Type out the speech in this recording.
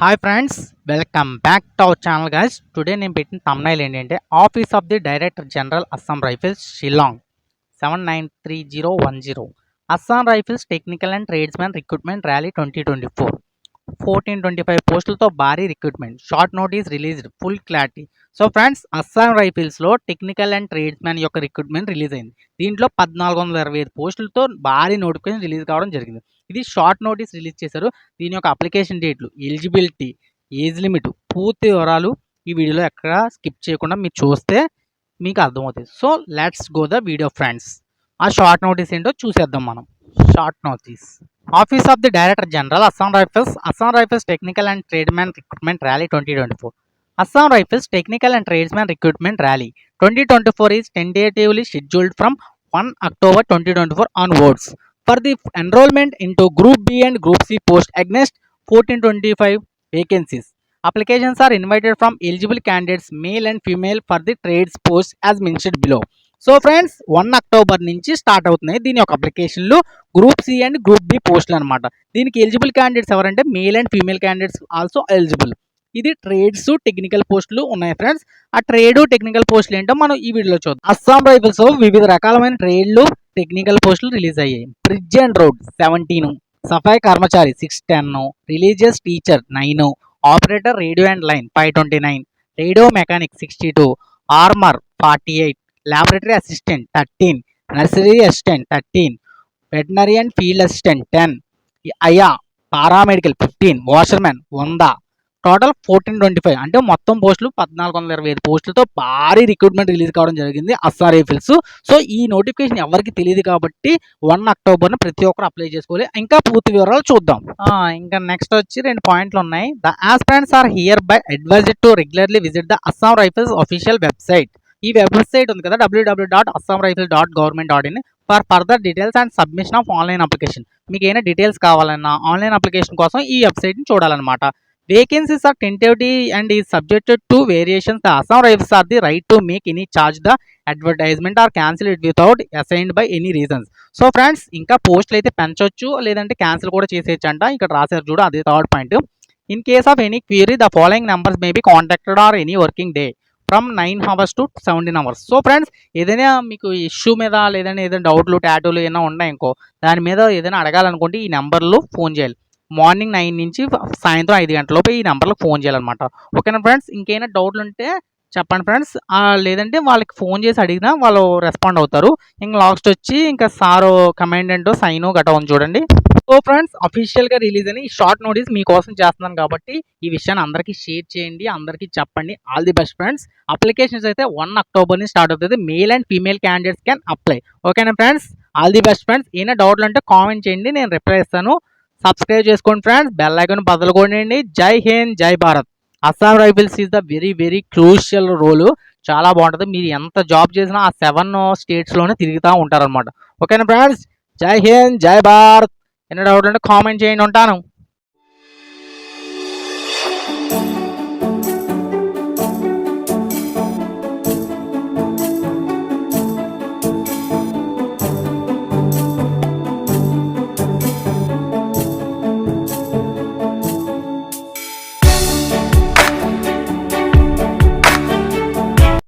Hi friends welcome back to our channel guys today నేను పెట్టిన thumbnail ఏంటంటే office of the director general Assam Rifles Shillong seven nine three zero one zero Assam Rifles technical and tradesmen recruitment rally twenty twenty four fourteen twenty five పోస్టులతో భారీ recruitment short notice released full clarity so friends Assam రైఫిల్స్లో technical and tradesmen యొక్క recruitment release అయింది. దీంట్లో పద్నాలుగు వందల ఇరవై ఐదు పోస్టులతో భారీ notification release కావడం జరిగింది. ఇది షార్ట్ నోటీస్ రిలీజ్ చేశారు. దీని యొక్క అప్లికేషన్ డేట్లు ఎలిజిబిలిటీ ఏజ్ లిమిట్ పూర్తి వివరాలు ఈ వీడియోలో ఎక్కడ స్కిప్ చేయకుండా మీరు చూస్తే మీకు అర్థమవుతుంది. So let's go the video friends ఆ షార్ట్ నోటీస్ ఏంటో చూసేద్దాం మనం. Short notice. Office of the director general Assam rifles Assam rifles technical and tradesmen recruitment rally twenty twenty four Assam rifles technical and tradesmen recruitment rally twenty twenty four is tentatively scheduled from one October twenty twenty four onwards for the enrollment into Group B and Group C post against 1425 vacancies. Applications are invited from eligible candidates, male and female, for the trades post as mentioned below. So friends one October నుంచి start అవుతున్నాయి దీని యొక్క అప్లికేషన్లు group C and group B పోస్టులు అనమాట దీనికి eligible candidates ఎవరంటే male and female candidates also eligible ఇది ట్రేడ్స్ టెక్నికల్ పోస్టులు ఉన్నాయి ఫ్రెండ్స్ ఆ ట్రేడ్ టెక్నికల్ పోస్టులు ఏంటో మనం ఈ వీడియోలో చూద్దాం అస్సాం రైఫిల్స్ వివిధ రకాలమైన ట్రేడ్లు టెక్నికల్ పోస్టులు రిలీజ్ అయ్యాయి. Bridge and road seventeen Safai Karamchari six ten religious teacher nine operator radio and line five twenty nine radio mechanic sixty two armourer forty eight laboratory assistant thirteen nursery assistant thirteen veterinary and field assistant ten అయా paramedical fifteen washermen వంద total fourteen twenty five. అంటే మొత్తం పోస్టులు పద్నాలుగు వందల ఇరవై ఐదు పోస్టులతో భారీ రిక్రూట్మెంట్ రిలీజ్ కావడం జరిగింది అస్సాం రైఫిల్స్ సో ఈ నోటిఫికేషన్ ఎవరికి తెలియదు కాబట్టి వన్ అక్టోబర్న ప్రతి ఒక్కరు అప్లై చేసుకోవాలి. ఇంకా పూర్తి వివరాలు చూద్దాం. ఇంకా నెక్స్ట్ వచ్చి రెండు పాయింట్లు ఉన్నాయి. The aspirants are hereby advised to regularly visit the Assam Rifles official website. ఈ వెబ్సైట్ ఉంది కదా WWW dot Assam Rifle dot government dot in for further details and submission of online application మీకు ఏమైనా details కావాలన్నా online application కోసం ఈ వెబ్సైట్ని చూడాలన్నమాట. వేకెన్సీస్ ఆర్ టెంటేటివ్ అండ్ ఈ subjected to variations the Assam rifles are the right to make any charge the advertisement or cancel it without assigned by any reasons so friends ఇంకా పోస్టులు అయితే పెంచొచ్చు లేదంటే క్యాన్సిల్ కూడా చేసేయచ్చు అంట ఇక్కడ రాశారు చూడు అదే third point in case of any query the following numbers may be contacted or any working day from nine hours to seventeen hours so friends ఏదైనా మీకు ఇష్యూ మీద లేదంటే ఏదైనా డౌట్లు టాటూలు ఏమైనా ఉన్నాయి ఇంకో దాని మీద ఏదైనా అడగాలనుకుంటే ఈ నెంబర్లో ఫోన్ చేయాలి. మార్నింగ్ నైన్ నుంచి సాయంత్రం ఐదు గంటలలోపు ఈ నెంబర్లో ఫోన్ చేయాలన్నమాట. ఓకేనా ఫ్రెండ్స్? ఇంకేమైనా డౌట్లు ఉంటే చెప్పండి ఫ్రెండ్స్. లేదంటే వాళ్ళకి ఫోన్ చేసి అడిగినా వాళ్ళు రెస్పాండ్ అవుతారు. ఇంకా లాస్ట్ వచ్చి ఇంకా సారు కమాండెంట్ సైన్ గట్రా ఉంది చూడండి. సో ఫ్రెండ్స్ అఫీషియల్గా రిలీజ్ అని షార్ట్ నోటీస్ మీకోసం చేస్తున్నాను కాబట్టి ఈ విషయాన్ని అందరికీ షేర్ చేయండి అందరికీ చెప్పండి. All the best friends. Applications అయితే వన్ అక్టోబర్ నుంచి స్టార్ట్ అవుతుంది. Male and female candidates can apply. ఓకేనా friends? All the best friends. ఏమైనా డౌట్లు అంటే కామెంట్ చేయండి. నేను రిప్లై ఇస్తాను. సబ్స్క్రైబ్ చేసుకోండి ఫ్రెండ్స్ బెల్ ఐకాన్ బదులుకోండి జై హింద్ జై Bharat. Assam rifles is the very very crucial role చాలా బాగుంటుంది. మీరు ఎంత జాబ్ చేసినా ఆ సెవెన్ స్టేట్స్లోనే తిరుగుతూ ఉంటారనమాట ఓకేనా ఫ్రెండ్స్ జై హింద్ జై భారత్. ఎన్ని డౌట్లు అంటే కామెంట్ చేయండి ఉంటాను.